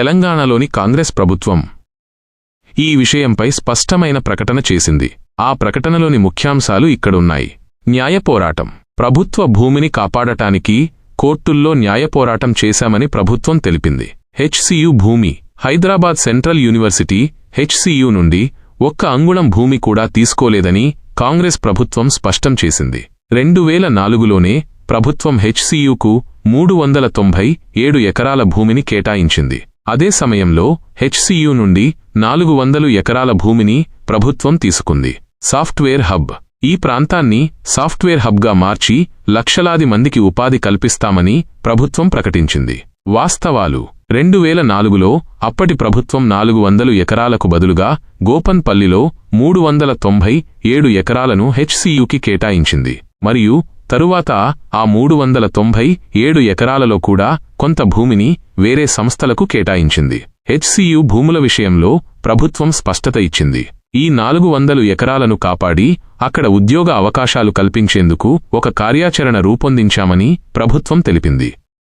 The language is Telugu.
తెలంగాణలోని కాంగ్రెస్ ప్రభుత్వం ఈ విషయంపై స్పష్టమైన ప్రకటన చేసింది. ఆ ప్రకటనలోని ముఖ్యాంశాలు ఇక్కడున్నాయి. న్యాయపోరాటం ప్రభుత్వ భూమిని కాపాడటానికి కోర్టుల్లో న్యాయపోరాటం చేశామని ప్రభుత్వం తెలిపింది. హెచ్సియు భూమి. హైదరాబాద్ సెంట్రల్ యూనివర్సిటీ హెచ్సియు నుండి ఒక్క అంగుళం భూమి కూడా తీసుకోలేదని కాంగ్రెస్ ప్రభుత్వం స్పష్టం చేసింది. రెండు వేల నాలుగులోనే ప్రభుత్వం హెచ్సియుకు మూడు వందల తొంభై ఏడు ఎకరాల భూమిని కేటాయించింది. అదే సమయంలో హెచ్సియు నుండి నాలుగు వందలు ఎకరాల భూమిని ప్రభుత్వం తీసుకుంది. Software hub. ఈ ప్రాంతాన్ని సాఫ్ట్వేర్ హబ్గా మార్చి లక్షలాది మందికి ఉపాధి కల్పిస్తామని ప్రభుత్వం ప్రకటించింది. వాస్తవాలు. రెండు వేల నాలుగులో అప్పటి ప్రభుత్వం నాలుగు వందలు ఎకరాలకు బదులుగా గోపన్పల్లిలో మూడు వందల తొంభై ఏడు ఎకరాలను హెచ్సియుకి కేటాయించింది. మరియు తరువాత ఆ మూడు వందల తొంభై ఏడు ఎకరాలలో కూడా కొంత భూమిని వేరే సంస్థలకు కేటాయించింది. హెచ్సియు భూముల విషయంలో ప్రభుత్వం స్పష్టత ఇచ్చింది. ఈ నాలుగు వందలు ఎకరాలను కాపాడి అక్కడ ఉద్యోగ అవకాశాలు కల్పించేందుకు ఒక కార్యాచరణ రూపొందించామని ప్రభుత్వం తెలిపింది.